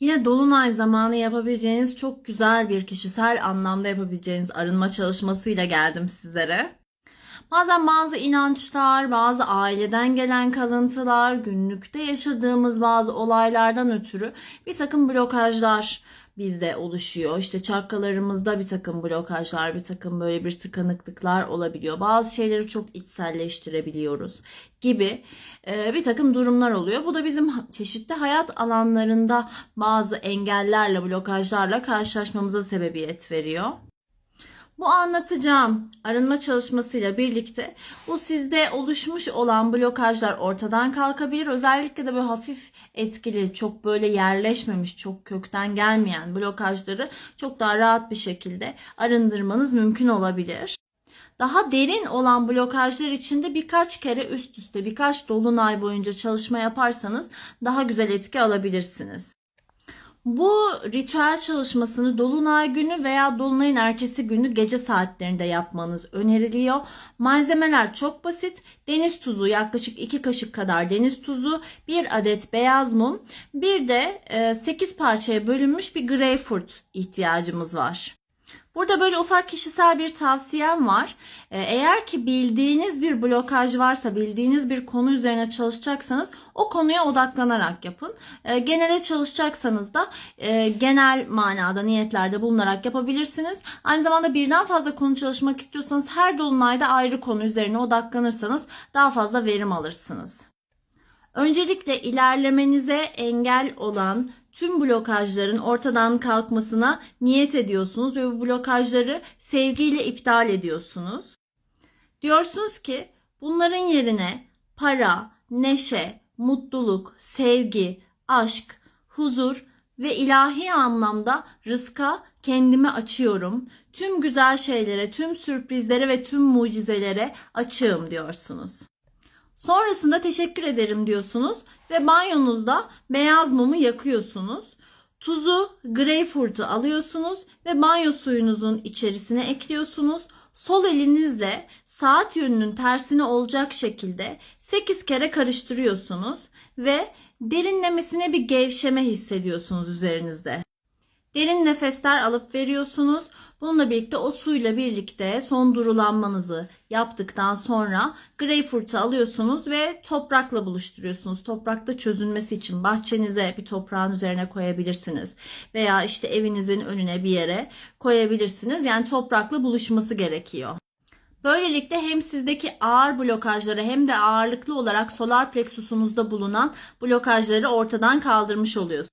Yine dolunay zamanı yapabileceğiniz çok güzel bir kişisel anlamda yapabileceğiniz arınma çalışmasıyla geldim sizlere. Bazen bazı inançlar, bazı aileden gelen kalıntılar, günlükte yaşadığımız bazı olaylardan ötürü bir takım blokajlar bizde oluşuyor. İşte çakralarımızda bir takım blokajlar, bir takım böyle bir tıkanıklıklar olabiliyor. Bazı şeyleri çok içselleştirebiliyoruz gibi e, bir takım durumlar oluyor. Bu da bizim çeşitli hayat alanlarında bazı engellerle, blokajlarla karşılaşmamıza sebebiyet veriyor. Bu anlatacağım arınma çalışmasıyla birlikte bu sizde oluşmuş olan blokajlar ortadan kalkabilir. Özellikle de böyle hafif etkili, çok böyle yerleşmemiş, çok kökten gelmeyen blokajları çok daha rahat bir şekilde arındırmanız mümkün olabilir. Daha derin olan blokajlar için de birkaç kere üst üste birkaç dolunay boyunca çalışma yaparsanız daha güzel etki alabilirsiniz. Bu ritüel çalışmasını dolunay günü veya dolunayın ertesi günü gece saatlerinde yapmanız öneriliyor. Malzemeler çok basit. Deniz tuzu yaklaşık 2 kaşık kadar deniz tuzu, 1 adet beyaz mum, bir de 8 parçaya bölünmüş bir greyfurt ihtiyacımız var. Burada böyle ufak kişisel bir tavsiyem var. Ee, Eğer ki bildiğiniz bir blokaj varsa, bildiğiniz bir konu üzerine çalışacaksanız o konuya odaklanarak yapın. Ee, Genele çalışacaksanız da e, genel manada niyetlerde bulunarak yapabilirsiniz. Aynı zamanda birden fazla konu çalışmak istiyorsanız her dolunayda ayrı konu üzerine odaklanırsanız daha fazla verim alırsınız. Öncelikle ilerlemenize engel olan tüm blokajların ortadan kalkmasına niyet ediyorsunuz ve bu blokajları sevgiyle iptal ediyorsunuz. Diyorsunuz ki bunların yerine para, neşe, mutluluk, sevgi, aşk, huzur ve ilahi anlamda rızka kendimi açıyorum. Tüm güzel şeylere, tüm sürprizlere ve tüm mucizelere açığım diyorsunuz. Sonrasında teşekkür ederim diyorsunuz ve banyonuzda beyaz mumu yakıyorsunuz. Tuzu, greyfurtu alıyorsunuz ve banyo suyunuzun içerisine ekliyorsunuz. Sol elinizle saat yönünün tersine olacak şekilde 8 kere karıştırıyorsunuz ve derinlemesine bir gevşeme hissediyorsunuz üzerinizde. Derin nefesler alıp veriyorsunuz. Bununla birlikte o suyla birlikte son durulanmanızı yaptıktan sonra greyfurtu alıyorsunuz ve toprakla buluşturuyorsunuz. Toprakta çözünmesi için bahçenize bir toprağın üzerine koyabilirsiniz. Veya işte evinizin önüne bir yere koyabilirsiniz. Yani toprakla buluşması gerekiyor. Böylelikle hem sizdeki ağır blokajları hem de ağırlıklı olarak solar plexusunuzda bulunan blokajları ortadan kaldırmış oluyorsunuz.